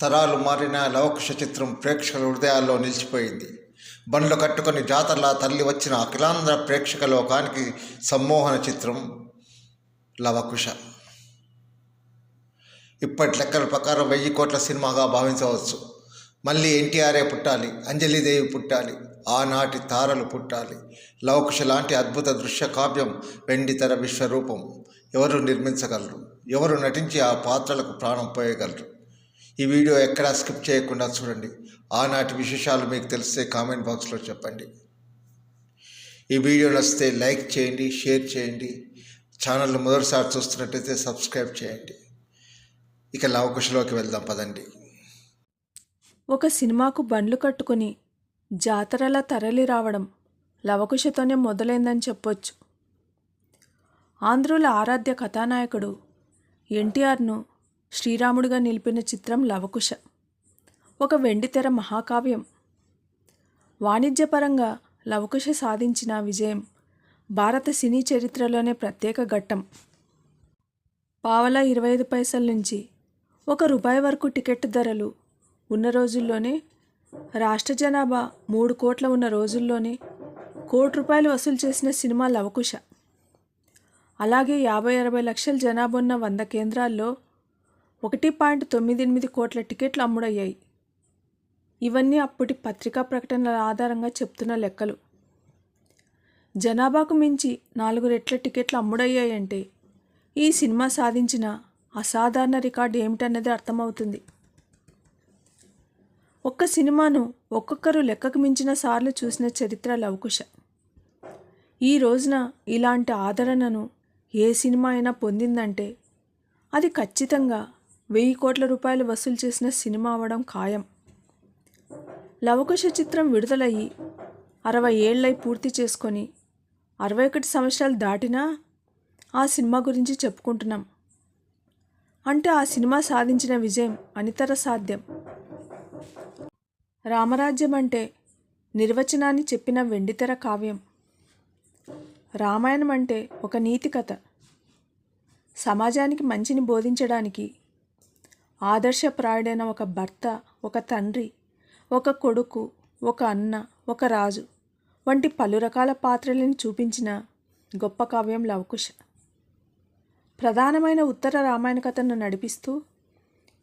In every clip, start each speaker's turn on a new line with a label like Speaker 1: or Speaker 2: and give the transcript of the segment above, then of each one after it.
Speaker 1: తరాలు మారిన లవకుశ చిత్రం ప్రేక్షకుల హృదయాల్లో నిలిచిపోయింది. బండ్లు కట్టుకొని జాతరలా తరలి వచ్చిన అఖిలాంధ్ర ప్రేక్షక లోకానికి సమ్మోహన చిత్రం లవకుశ. ఇప్పటి లెక్కల ప్రకారం వెయ్యి కోట్ల సినిమాగా భావించవచ్చు. మళ్ళీ ఎన్టీఆర్ఏ పుట్టాలి అంజలిదేవి పుట్టాలి ఆనాటి తారలు పుట్టాలి. లవకుశ లాంటి అద్భుత దృశ్య కావ్యం వెండితెర విశ్వరూపం ఎవరు నిర్మించగలరు? ఎవరు నటించి ఆ పాత్రలకు ప్రాణం పోయగలరు? ఈ వీడియో ఎక్కడా స్కిప్ చేయకుండా చూడండి. ఆనాటి విశేషాలు మీకు తెలిస్తే కామెంట్ బాక్స్లో చెప్పండి. ఈ వీడియో నచ్చితే లైక్ చేయండి షేర్ చేయండి. ఛానల్ మొదటిసారి చూస్తున్నట్టయితే సబ్స్క్రైబ్ చేయండి. ఇక లవకుశలోకి వెళ్దాం పదండి.
Speaker 2: ఒక సినిమాకు బండ్లు కట్టుకుని జాతరలా తరలి రావడం లవకుశతోనే మొదలైందని చెప్పొచ్చు. ఆంధ్రుల ఆరాధ్య కథానాయకుడు ఎన్టీఆర్ను శ్రీరాముడిగా నిలిపిన చిత్రం లవకుశ. ఒక వెండితెర మహాకావ్యం. వాణిజ్యపరంగా లవకుశ సాధించిన విజయం భారత సినీ చరిత్రలోనే ప్రత్యేక ఘట్టం. పావలా ఇరవై ఐదు పైసల నుంచి ఒక రూపాయి వరకు టికెట్ ధరలు ఉన్న రోజుల్లోనే రాష్ట్ర జనాభా మూడు కోట్ల ఉన్న రోజుల్లోనే కోటి రూపాయలు వసూలు చేసిన సినిమా లవకుశ. అలాగే యాభై అరవై లక్షల జనాభా ఉన్న వంద కేంద్రాల్లో ఒకటి పాయింట్ తొమ్మిది ఎనిమిది కోట్ల టికెట్లు అమ్ముడయ్యాయి. ఇవన్నీ అప్పటి పత్రికా ప్రకటనల ఆధారంగా చెప్తున్న లెక్కలు. జనాభాకు మించి నాలుగు రెట్ల టికెట్లు అమ్ముడయ్యాయంటే ఈ సినిమా సాధించిన అసాధారణ రికార్డు ఏమిటన్నది అర్థమవుతుంది. ఒక్క సినిమాను ఒక్కొక్కరు లెక్కకు మించిన సార్లు చూసిన చరిత్ర లవకుశ. ఈ రోజున ఇలాంటి ఆదరణను ఏ సినిమా అయినా పొందిందంటే అది ఖచ్చితంగా వెయ్యి కోట్ల రూపాయలు వసూలు చేసిన సినిమా అవడం ఖాయం. లవకుశ చిత్రం విడుదలయ్యి అరవై ఏళ్ళై పూర్తి చేసుకొని అరవై ఒకటి సంవత్సరాలు దాటినా ఆ సినిమా గురించి చెప్పుకుంటున్నాం. అంటే ఆ సినిమా సాధించిన విజయం అనితర సాధ్యం. రామరాజ్యం అంటే నిర్వచనాన్ని చెప్పిన వెండితెర కావ్యం. రామాయణం అంటే ఒక నీతి కథ. సమాజానికి మంచిని బోధించడానికి ఆదర్శప్రాయుడైన ఒక భర్త ఒక తండ్రి ఒక కొడుకు ఒక అన్న ఒక రాజు వంటి పలు రకాల పాత్రలను చూపించిన గొప్ప కావ్యం లవకుశ. ప్రధానమైన ఉత్తర రామాయణ కథను నడిపిస్తూ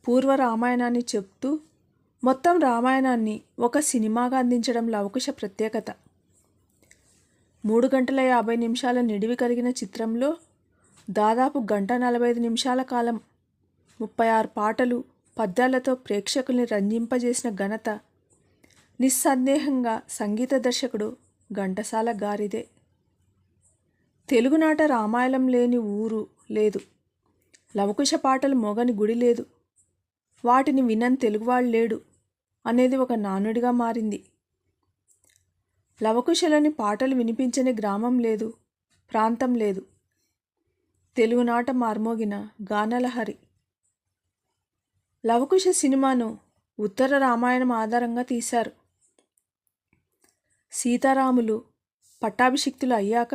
Speaker 2: పూర్వ రామాయణాన్ని చెప్తూ మొత్తం రామాయణాన్ని ఒక సినిమాగా అందించడం లవకుశ ప్రత్యేకత. మూడు గంటల యాభై నిమిషాల నిడివి కలిగిన చిత్రంలో దాదాపు గంట నలభై ఐదు నిమిషాల కాలం ముప్పై ఆరు పాటలు పద్యాలతో ప్రేక్షకుల్ని రంజింపజేసిన ఘనత. నిస్సందేహంగా సంగీత దర్శకుడు ఘంటసాల గారిదే. తెలుగునాట రామాయణం లేని ఊరు లేదు. లవకుశ పాటలు మోగని గుడి లేదు. వాటిని వినని తెలుగువాడు లేడు అనేది ఒక నానుడిగా మారింది. లవకుశలని పాటలు వినిపించని గ్రామం లేదు ప్రాంతం లేదు. తెలుగునాట మార్మోగిన గానలహరి లవకుశ సినిమాను ఉత్తర రామాయణం ఆధారంగా తీశారు. సీతారాములు పట్టాభిషిక్తులు అయ్యాక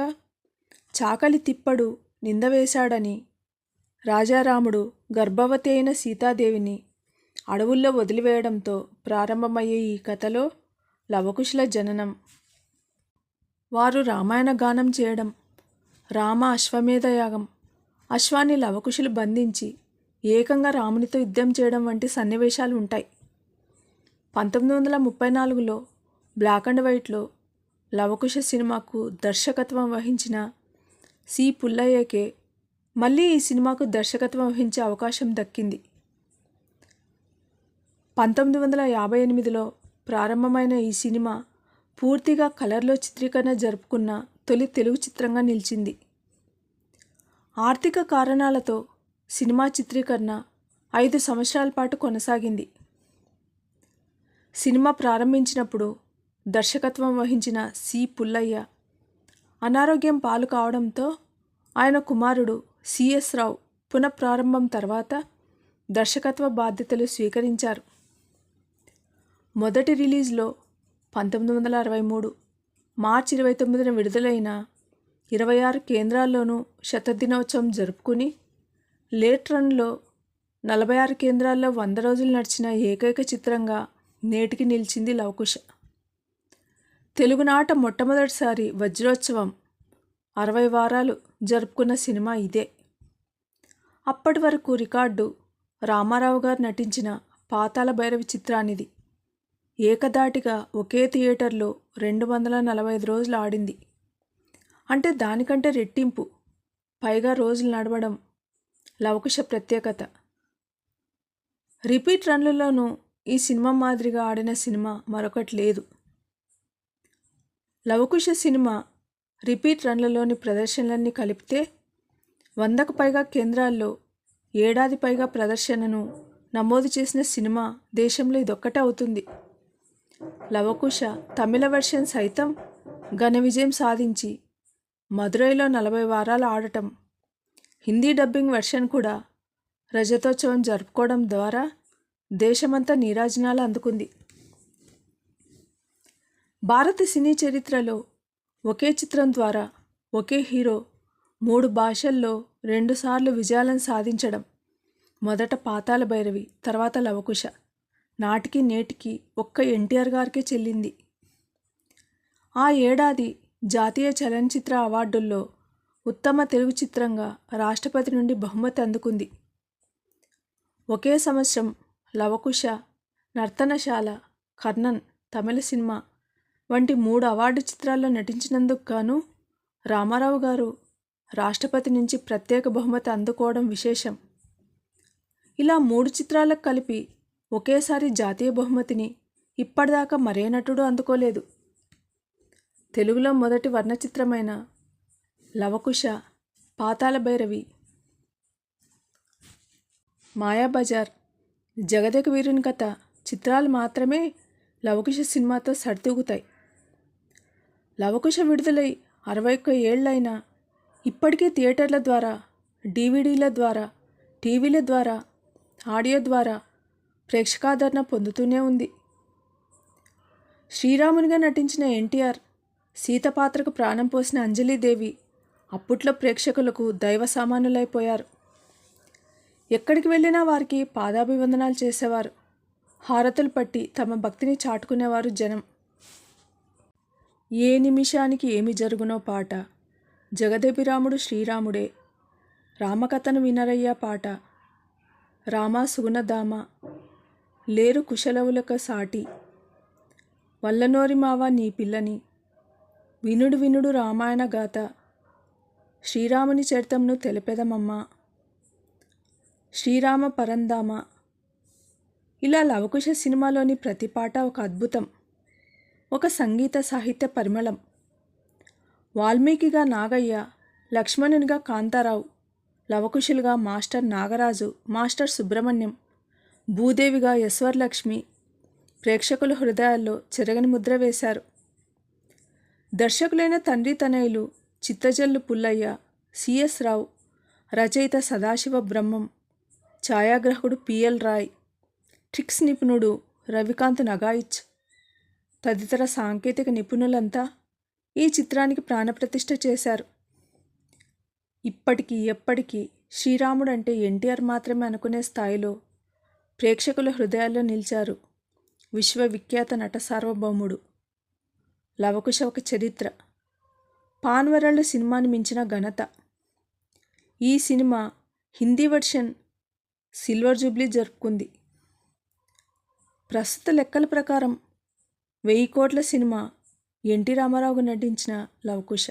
Speaker 2: చాకలి తిప్పడు నింద వేశాడని రాజారాముడు గర్భవతి అయిన సీతాదేవిని అడవుల్లో వదిలివేయడంతో ప్రారంభమయ్యే ఈ కథలో లవకుశుల జననం. వారు రామాయణ గానం చేయడం రామ అశ్వమేధ యాగం అశ్వాన్ని లవకుశులు బంధించి ఏకంగా రామునితో యుద్ధం చేయడం వంటి సన్నివేశాలు ఉంటాయి. పంతొమ్మిది వందల ముప్పై నాలుగులో బ్లాక్ అండ్ వైట్లో లవకుశ సినిమాకు దర్శకత్వం వహించిన సి. పుల్లయ్యకే మళ్ళీ ఈ సినిమాకు దర్శకత్వం వహించే అవకాశం దక్కింది. పంతొమ్మిది వందల యాభై ఎనిమిదిలో ప్రారంభమైన ఈ సినిమా పూర్తిగా కలర్లో చిత్రీకరణ జరుపుకున్న తొలి తెలుగు చిత్రంగా నిలిచింది. ఆర్థిక కారణాలతో సినిమా చిత్రీకరణ ఐదు సంవత్సరాల పాటు కొనసాగింది. సినిమా ప్రారంభించినప్పుడు దర్శకత్వం వహించిన సి. పుల్లయ్య అనారోగ్యం పాలు కావడంతో ఆయన కుమారుడు సిఎస్ రావు పునఃప్రారంభం తర్వాత దర్శకత్వ బాధ్యతలు స్వీకరించారు. మొదటి రిలీజ్లో పంతొమ్మిది వందల అరవై మూడు మార్చి ఇరవై తొమ్మిదిన విడుదలైన ఇరవై ఆరు కేంద్రాల్లోనూ శతదినోత్సవం జరుపుకుని లేట్ రన్లో నలభై ఆరు కేంద్రాల్లో వంద రోజులు నడిచిన ఏకైక చిత్రంగా నేటికి నిలిచింది లవకుశ. తెలుగునాట మొట్టమొదటిసారి వజ్రోత్సవం అరవై వారాలు జరుపుకున్న సినిమా ఇదే. అప్పటి వరకు రికార్డు రామారావు గారు నటించిన పాతాళ భైరవి చిత్రానిది. ఏకదాటిగా ఒకే థియేటర్లో రెండు వందల నలభై ఐదు రోజులు ఆడింది. అంటే దానికంటే రెట్టింపు. పైగా రోజులు నడవడం లవకుశ ప్రత్యేకత. రిపీట్ రన్లలోనూ ఈ సినిమా మాదిరిగా ఆడిన సినిమా మరొకటి లేదు. లవకుశ సినిమా రిపీట్ రన్లలోని ప్రదర్శనలన్నీ కలిపితే వందకు పైగా కేంద్రాల్లో ఏడాది పైగా ప్రదర్శనను నమోదు చేసిన సినిమా దేశంలో ఇదొక్కటే అవుతుంది. లవకుశ తమిళ వెర్షన్ సైతం ఘన విజయం సాధించి మదురైలో నలభై వారాలు ఆడటం హిందీ డబ్బింగ్ వెర్షన్ కూడా రజతోత్సవం జరుపుకోవడం ద్వారా దేశమంతా నీరాజనాలు అందుకుంది. భారత సినీ చరిత్రలో ఒకే చిత్రం ద్వారా ఒకే హీరో మూడు భాషల్లో రెండుసార్లు విజయాలను సాధించడం మొదట పాతాల భైరవి తర్వాత లవకుశ. నాటికి నేటికి ఒక్క ఎన్టీఆర్ గారికే చెల్లింది. ఆ ఏడాది జాతీయ చలనచిత్ర అవార్డుల్లో ఉత్తమ తెలుగు చిత్రంగా రాష్ట్రపతి నుండి బహుమతి అందుకుంది. ఒకే సంవత్సరం లవకుశ నర్తనశాల కర్ణన్ తమిళ సినిమా వంటి మూడు అవార్డు చిత్రాల్లో నటించినందుకు గాను రామారావు గారు రాష్ట్రపతి నుంచి ప్రత్యేక బహుమతి అందుకోవడం విశేషం. ఇలా మూడు చిత్రాలకు కలిపి ఒకేసారి జాతీయ బహుమతిని ఇప్పటిదాకా మరే నటుడు అందుకోలేదు. తెలుగులో మొదటి వర్ణచిత్రమైన లవకుశ పాతాళ భైరవి మాయాబజార్ జగదేక వీరుని కథ. చిత్రాలు మాత్రమే లవకుశ సినిమాతో సరితూగుతాయి లవకుశ విడుదలై అరవై ఒక్క ఏళ్ళైనా ఇప్పటికీ థియేటర్ల ద్వారా డివిడీల ద్వారా టీవీల ద్వారా ఆడియో ద్వారా ప్రేక్షకాదరణ పొందుతూనే ఉంది. శ్రీరామునిగా నటించిన ఎన్టీఆర్ సీత పాత్రకు ప్రాణం పోసిన అంజలీదేవి అప్పట్లో ప్రేక్షకులకు దైవ సామానులైపోయారు. ఎక్కడికి వెళ్ళినా వారికి పాదాభివందనాలు చేసేవారు. హారతులు పట్టి తమ భక్తిని చాటుకునేవారు జనం. ఏ నిమిషానికి ఏమి జరుగునో పాట. జగదేబిరాముడు శ్రీరాముడే. రామకథను వినరయ్య పాట. రామా సుగుణధామ. లేరు కుశలవులక సాటి. వల్లనోరి మావ నీ పిల్లని. వినుడు వినుడు రామాయణ గాథ. శ్రీరాముని చరితంను తెలిపెదమమ్మా. శ్రీరామ పరందామ ఇలా లవకుశ సినిమాలోని ప్రతి పాట ఒక అద్భుతం ఒక సంగీత సాహిత్య పరిమళం. వాల్మీకిగా నాగయ్య లక్ష్మణునిగా కాంతారావు లవకుశులుగా మాస్టర్ నాగరాజు మాస్టర్ సుబ్రహ్మణ్యం భూదేవిగా యశ్వర్లక్ష్మి ప్రేక్షకుల హృదయాల్లో చెరగని ముద్ర వేశారు. దర్శకులైన తండ్రి తనయులు చిత్తజల్లు పుల్లయ్య సిఎస్ రావు రచయిత సదాశివ బ్రహ్మం ఛాయాగ్రాహకుడు పిఎల్ రాయ్ ట్రిక్స్ నిపుణుడు రవికాంత్ నగాయిచ్. తదితర సాంకేతిక నిపుణులంతా ఈ చిత్రానికి ప్రాణప్రతిష్ఠ చేశారు. ఇప్పటికీ ఎప్పటికీ శ్రీరాముడు అంటే ఎన్టీఆర్ మాత్రమే అనుకునే స్థాయిలో ప్రేక్షకుల హృదయాల్లో నిలిచారు విశ్వవిఖ్యాత నట సార్వభౌముడు లవకుశవక చరిత్ర. పాన్వరళ్ళు సినిమాని మించిన ఘనత. ఈ cinema Hindi version silver jubilee జరుపుకుంది. ప్రస్తుత లెక్కల ప్రకారం వెయ్యి కోట్ల సినిమా ఎన్టీ రామారావు నటించిన లవకుశ.